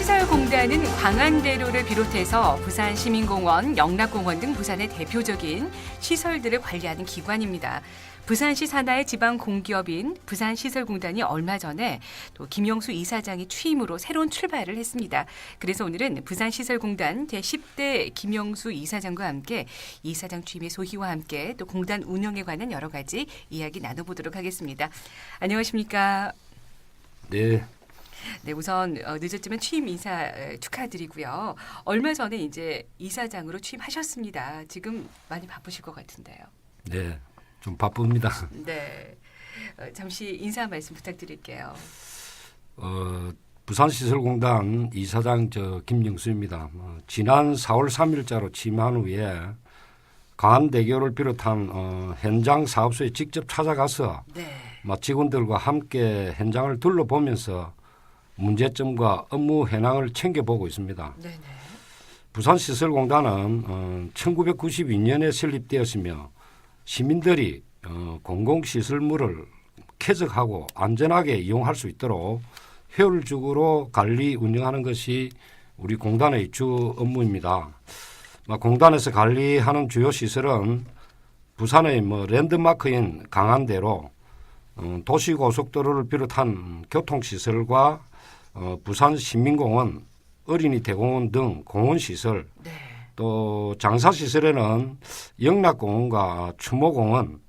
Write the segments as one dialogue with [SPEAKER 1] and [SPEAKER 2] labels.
[SPEAKER 1] 부산시설공단은 광안대로를 비롯해서 부산 시민공원, 영락공원 등 부산의 대표적인 시설들을 관리하는 기관입니다. 부산시 산하의 지방 공기업인 부산시설공단이 얼마 전에 또 김영수 이사장이 취임으로 새로운 출발을 했습니다. 그래서 오늘은 부산시설공단 제10대 김영수 이사장과 함께 이사장 취임의 소희와 함께 또 공단 운영에 관한 여러 가지 이야기 나눠보도록 하겠습니다. 안녕하십니까?
[SPEAKER 2] 네,
[SPEAKER 1] 네, 우선 어, 늦었지만 취임 인사 에, 축하드리고요. 얼마 전에 이제 이사장으로 취임하셨습니다. 지금 많이 바쁘실 것 같은데요.
[SPEAKER 2] 네, 좀 바쁩니다.
[SPEAKER 1] 네, 어, 잠시 인사 말씀 부탁드릴게요.
[SPEAKER 2] 어, 부산시설공단 이사장 저 김영수입니다. 어, 지난 4월 3일자로 취임한 후에 강안대교를 비롯한 어, 현장 사업소에 직접 찾아가서
[SPEAKER 1] 네,
[SPEAKER 2] 뭐 직원들과 함께 현장을 둘러보면서 문제점과 업무 현황을 챙겨보고 있습니다.
[SPEAKER 1] 네, 네.
[SPEAKER 2] 부산시설공단은 어, 1992년에 설립되었으며 시민들이 어, 공공시설물을 쾌적하고 안전하게 이용할 수 있도록 효율적으로 관리 운영하는 것이 우리 공단의 주 업무입니다. 뭐 공단에서 관리하는 주요 시설은 부산의 뭐 랜드마크인 강안대로 어, 도시고속도로를 비롯한 교통시설과 어, 부산 시민공원, 어린이 대공원 등 공원 시설
[SPEAKER 1] 네.
[SPEAKER 2] 또 장사 시설에는 영락공원과 추모공원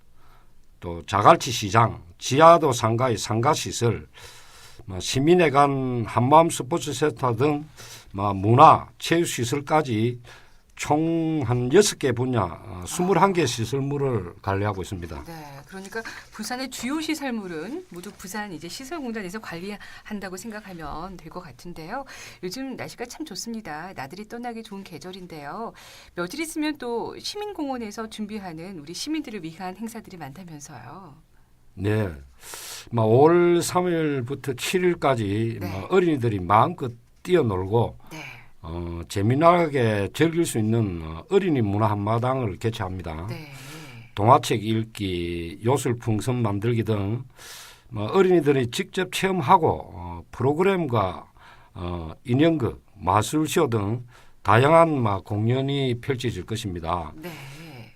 [SPEAKER 2] 또 자갈치 시장 지하도 상가의 상가 시설 뭐 시민회관 한마음 스포츠센터 등뭐 문화 체육 시설까지 총 한 여섯 개 분야 어, 21개 시설물을 관리하고 있습니다.
[SPEAKER 1] 네, 그러니까 부산의 주요 시설물은 모두 부산 이제 시설공단에서 관리한다고 생각하면 될 것 같은데요. 요즘 날씨가 참 좋습니다. 나들이 떠나기 좋은 계절인데요. 며칠 있으면 또 시민공원에서 준비하는 우리 시민들을 위한 행사들이 많다면서요.
[SPEAKER 2] 네. 뭐 5월 3일부터 7일까지
[SPEAKER 1] 네.
[SPEAKER 2] 뭐 어린이들이 마음껏 뛰어놀고
[SPEAKER 1] 네,
[SPEAKER 2] 어, 재미나게 즐길 수 있는 어, 어린이 문화 한마당을 개최합니다.
[SPEAKER 1] 네,
[SPEAKER 2] 동화책 읽기, 요술 풍선 만들기 등 뭐, 어린이들이 직접 체험하고 어, 프로그램과 어, 인형극, 마술쇼 등 다양한 막, 공연이 펼쳐질 것입니다.
[SPEAKER 1] 네,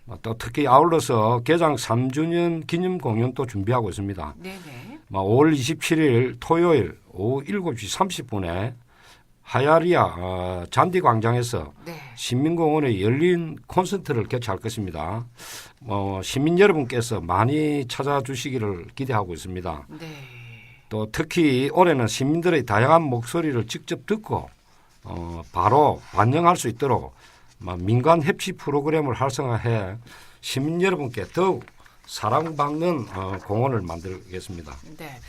[SPEAKER 2] 어, 또 특히 아울러서 개장 3주년 기념 공연도 준비하고 있습니다.
[SPEAKER 1] 네, 네.
[SPEAKER 2] 뭐 5월 27일 토요일 오후 7시 30분에 하야리아 어, 잔디 광장에서
[SPEAKER 1] 네.
[SPEAKER 2] 시민공원에 열린 콘서트를 개최할 것입니다. 어, 시민 여러분께서 많이 찾아주시기를 기대하고 있습니다.
[SPEAKER 1] 네.
[SPEAKER 2] 또 특히 올해는 시민들의 다양한 목소리를 직접 듣고 어, 바로 반영할 수 있도록 막 민간 협치 프로그램을 활성화해 시민 여러분께 더욱 사랑받는 어, 공원을 만들겠습니다.
[SPEAKER 1] 네.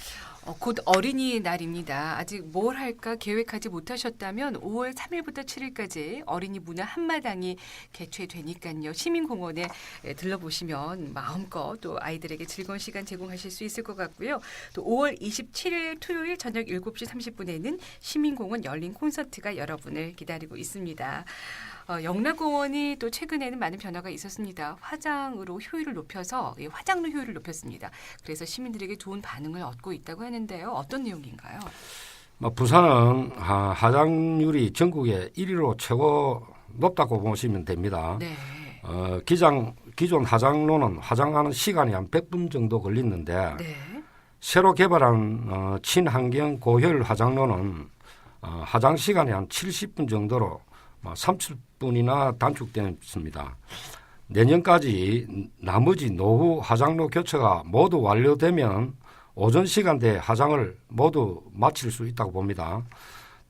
[SPEAKER 1] 어, 곧 어린이날입니다. 아직 뭘 할까 계획하지 못하셨다면 5월 3일부터 7일까지 어린이 문화 한마당이 개최되니까요. 시민공원에 에, 들러보시면 마음껏 또 아이들에게 즐거운 시간 제공하실 수 있을 것 같고요. 또 5월 27일 토요일 저녁 7시 30분에는 시민공원 열린 콘서트가 여러분을 기다리고 있습니다. 어, 영락공원이 또 최근에는 많은 변화가 있었습니다. 화장으로 효율을 높여서 예, 화장로 효율을 높였습니다. 그래서 시민들에게 좋은 반응을 얻고 있다고 하는데요. 어떤 내용인가요?
[SPEAKER 2] 뭐 부산은 하- 화장률이 전국에 1위로 최고 높다고 보시면 됩니다.
[SPEAKER 1] 네.
[SPEAKER 2] 어, 기장, 기존 화장로는 화장하는 시간이 한 100분 정도 걸리는데
[SPEAKER 1] 네.
[SPEAKER 2] 새로 개발한 어, 친환경 고효율 화장로는 어, 화장 시간이 한 70분 정도로 뭐 30분이나 단축됐습니다. 내년까지 나머지 노후 화장로 교체가 모두 완료되면 오전 시간대에 화장을 모두 마칠 수 있다고 봅니다.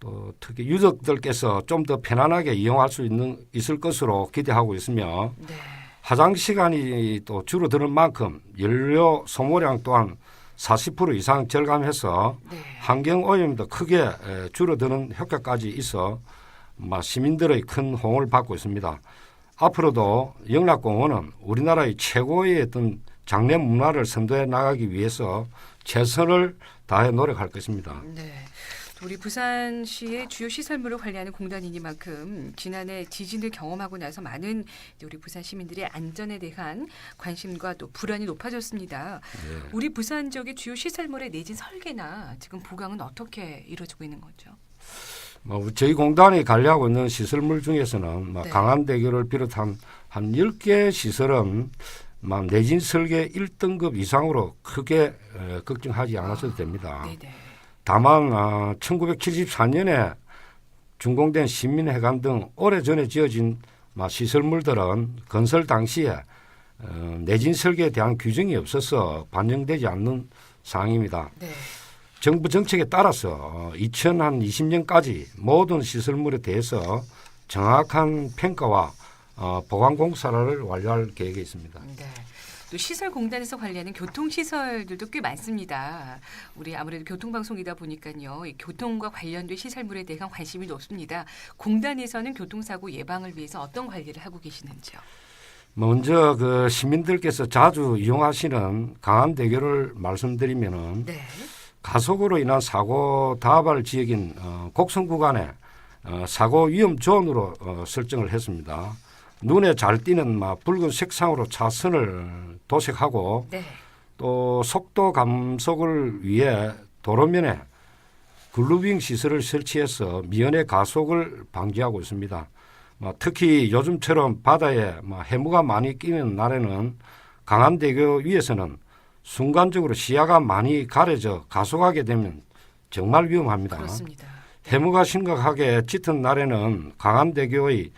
[SPEAKER 2] 또 특히 유족들께서 좀 더 편안하게 이용할 수 있는 있을 것으로 기대하고 있으며
[SPEAKER 1] 네.
[SPEAKER 2] 화장 시간이 또 줄어드는 만큼 연료 소모량 또한 40% 이상 절감해서
[SPEAKER 1] 네.
[SPEAKER 2] 환경 오염도 크게 에, 줄어드는 효과까지 있어 마, 시민들의 큰 호응을 받고 있습니다. 앞으로도 영락공원은 우리나라의 최고의 어떤 장례 문화를 선도해 나가기 위해서 최선을 다해 노력할 것입니다.
[SPEAKER 1] 네. 우리 부산시의 주요 시설물을 관리하는 공단이니만큼 지난해 지진을 경험하고 나서 많은 우리 부산 시민들의 안전에 대한 관심과 또 불안이 높아졌습니다.
[SPEAKER 2] 네.
[SPEAKER 1] 우리 부산 지역의 주요 시설물의 내진 설계나 지금 보강은 어떻게 이루어지고 있는 거죠?
[SPEAKER 2] 뭐 저희 공단이 관리하고 있는 시설물 중에서는 뭐
[SPEAKER 1] 네.
[SPEAKER 2] 강한대교를 비롯한 한 10개 시설은 막 내진 설계 1등급 이상으로 크게 에, 걱정하지 않아도 됩니다.
[SPEAKER 1] 네네.
[SPEAKER 2] 다만 아, 1974년에 준공된 시민회관 등 오래전에 지어진 막 시설물들은 건설 당시에 어, 내진 설계에 대한 규정이 없어서 반영되지 않는 사항입니다.
[SPEAKER 1] 네.
[SPEAKER 2] 정부 정책에 따라서 2020년까지 모든 시설물에 대해서 정확한 평가와 어, 보관 공사를 완료할 계획에 있습니다.
[SPEAKER 1] 네. 또 시설공단에서 관리하는 교통시설들도 꽤 많습니다. 우리 아무래도 교통방송이다 보니까요. 이 교통과 관련된 시설물에 대한 관심이 높습니다. 공단에서는 교통사고 예방을 위해서 어떤 관리를 하고 계시는지요?
[SPEAKER 2] 먼저 그 시민들께서 자주 이용하시는 강한대교를 말씀드리면은
[SPEAKER 1] 네.
[SPEAKER 2] 가속으로 인한 사고 다발 지역인 어, 곡선 구간에 어, 사고 위험 존으로 어, 설정을 했습니다. 눈에 잘 띄는 막 붉은 색상으로 차선을 도색하고
[SPEAKER 1] 네.
[SPEAKER 2] 또 속도 감속을 위해 도로면에 글루빙 시설을 설치해서 미연의 가속을 방지하고 있습니다. 뭐 특히 요즘처럼 바다에 뭐 해무가 많이 끼는 날에는 강한대교 위에서는 순간적으로 시야가 많이 가려져 가속하게 되면 정말 위험합니다.
[SPEAKER 1] 그렇습니다.
[SPEAKER 2] 해무가 심각하게 짙은 날에는 강한대교의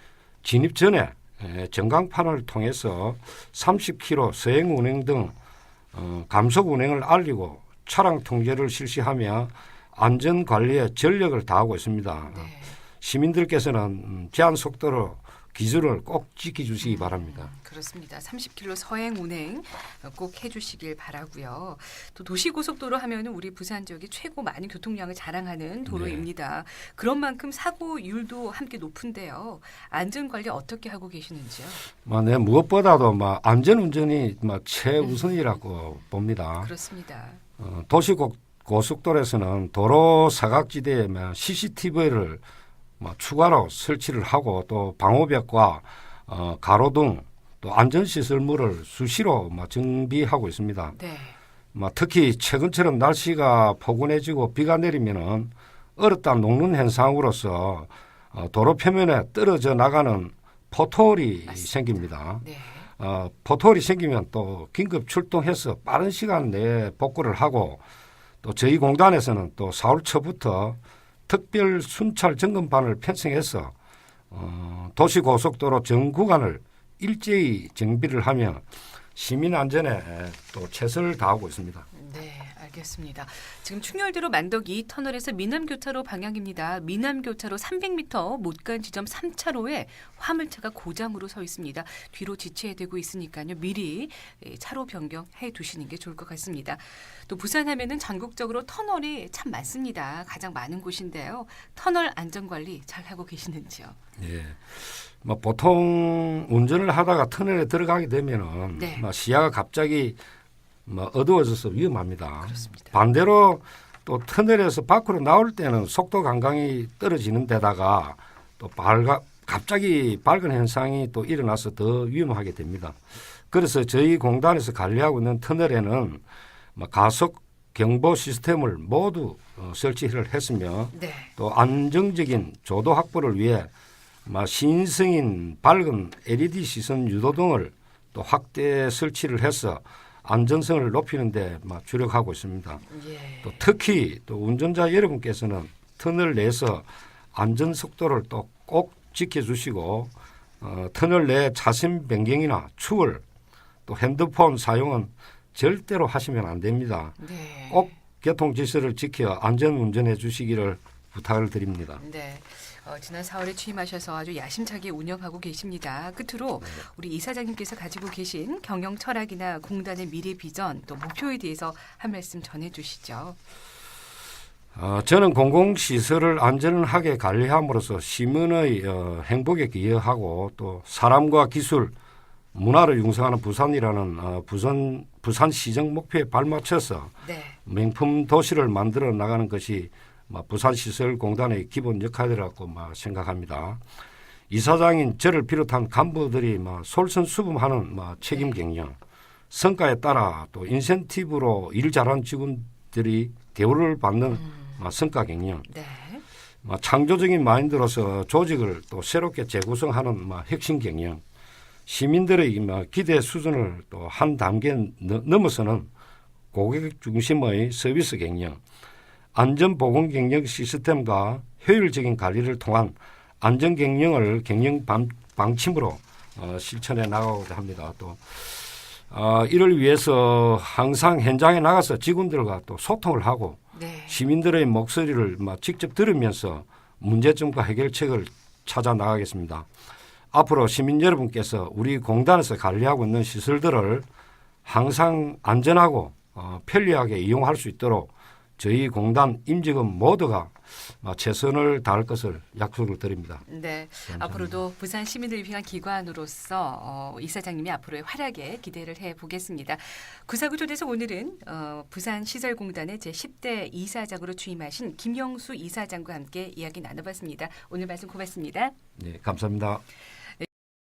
[SPEAKER 2] 진입 전에 에, 전광판을 통해서 30km 서행 운행 등 어, 감속 운행을 알리고 차량 통제를 실시하며 안전 관리에 전력을 다하고 있습니다.
[SPEAKER 1] 네.
[SPEAKER 2] 시민들께서는 음, 제한 속도로 기준을 꼭 지켜주시기 바랍니다.
[SPEAKER 1] 음, 그렇습니다. 30km 서행 운행 꼭 해주시길 바라고요. 또 도시고속도로 하면은 우리 부산 지역이 최고 많은 교통량을 자랑하는 도로입니다. 그런 만큼 사고율도 함께 높은데요. 안전 관리 어떻게 하고 계시는지요?
[SPEAKER 2] 뭐, 네, 무엇보다도 막 안전 운전이 막 최우선이라고 봅니다.
[SPEAKER 1] 그렇습니다.
[SPEAKER 2] 어, 도시고 고속도로에서는 도로 사각지대에 뭐 CCTV를 뭐 추가로 설치를 하고 또 방호벽과 어, 가로등 또 안전시설물을 수시로 뭐 정비하고 있습니다.
[SPEAKER 1] 네.
[SPEAKER 2] 뭐 특히 최근처럼 날씨가 포근해지고 비가 내리면은 얼었다 녹는 현상으로서 어, 도로 표면에 떨어져 나가는 포토홀이. 생깁니다.
[SPEAKER 1] 네.
[SPEAKER 2] 어, 포토홀이 생기면 또 긴급 출동해서 빠른 시간 내에 복구를 하고 또 저희 공단에서는 또 4월 초부터 특별 순찰 점검반을 편성해서 어, 도시고속도로 전 구간을 일제히 정비를 하며 시민 안전에 또 최선을 다하고 있습니다.
[SPEAKER 1] 네, 알겠습니다. 지금 충혈대로 만덕 2 터널에서 미남 교차로 방향입니다. 미남 교차로 300m 못간 지점 3차로에 화물차가 고장으로 서 있습니다. 뒤로 지체되고 있으니까요. 미리 예, 차로 변경해 두시는 게 좋을 것 같습니다. 또 부산 하면은 전국적으로 터널이 참 많습니다. 가장 많은 곳인데요. 터널 안전 관리 잘 하고 계시는지요?
[SPEAKER 2] 예. 뭐 보통 운전을 하다가 터널에 들어가게 되면은
[SPEAKER 1] 네.
[SPEAKER 2] 뭐 시야가 갑자기 뭐 어두워져서 위험합니다.
[SPEAKER 1] 그렇습니다.
[SPEAKER 2] 반대로 또 터널에서 밖으로 나올 때는 속도 감각이 떨어지는 데다가 또 밝아 갑자기 밝은 현상이 또 일어나서 더 위험하게 됩니다. 그래서 저희 공단에서 관리하고 있는 터널에는 뭐 가속 경보 시스템을 모두 어, 설치를 했으며
[SPEAKER 1] 네.
[SPEAKER 2] 또 안정적인 조도 확보를 위해 막 신성인 밝은 LED 시선 유도등을 또 확대 설치를 해서 안전성을 높이는 데 막 주력하고 있습니다.
[SPEAKER 1] 예.
[SPEAKER 2] 또 특히 또 운전자 여러분께서는 터널 내에서 안전 속도를 또 꼭 지켜주시고 어, 터널 내 차선 변경이나 추월 또 핸드폰 사용은 절대로 하시면 안 됩니다.
[SPEAKER 1] 네.
[SPEAKER 2] 꼭 교통 질서를 지켜 안전 운전해 주시기를 부탁을 드립니다.
[SPEAKER 1] 네. 어, 지난 4월에 취임하셔서 아주 야심차게 운영하고 계십니다. 끝으로 우리 이사장님께서 가지고 계신 경영 철학이나 공단의 미래 비전 또 목표에 대해서 한 말씀 전해주시죠.
[SPEAKER 2] 어, 저는 공공시설을 안전하게 관리함으로써 시민의 어, 행복에 기여하고 또 사람과 기술, 문화를 융성하는 부산이라는 어, 부산 부산 시정 목표에 발맞춰서
[SPEAKER 1] 네.
[SPEAKER 2] 명품 도시를 만들어 나가는 것이 뭐 부산시설공단의 기본 역할이라고 뭐 생각합니다. 이사장인 저를 비롯한 간부들이 뭐 솔선수범하는 뭐 책임 경영, 성과에 따라 또 인센티브로 일 잘한 직원들이 대우를 받는 뭐 성과 경영,
[SPEAKER 1] 네.
[SPEAKER 2] 뭐 창조적인 마인드로서 조직을 또 새롭게 재구성하는 뭐 혁신 경영, 시민들의 뭐 기대 수준을 또 한 단계 넘- 넘어서는 고객 중심의 서비스 경영, 안전 보건 경영 시스템과 효율적인 관리를 통한 안전 경영을 경영 방, 방침으로 어, 실천해 나가고자 합니다. 또 어, 이를 위해서 항상 현장에 나가서 직원들과 또 소통을 하고
[SPEAKER 1] 네.
[SPEAKER 2] 시민들의 목소리를 막 직접 들으면서 문제점과 해결책을 찾아 나가겠습니다. 앞으로 시민 여러분께서 우리 공단에서 관리하고 있는 시설들을 항상 안전하고 어, 편리하게 이용할 수 있도록 저희 공단 임직원 모두가 어, 최선을 다할 것을 약속을 드립니다.
[SPEAKER 1] 네. 앞으로도 부산 시민들을 위한 기관으로서 어, 이사장님이 앞으로의 활약에 기대를 해 보겠습니다. 구사구 초대서 오늘은 어, 부산 시설공단의 제 10대 이사장으로 취임하신 김영수 이사장과 함께 이야기 나눠봤습니다. 오늘 말씀 고맙습니다.
[SPEAKER 2] 네, 감사합니다.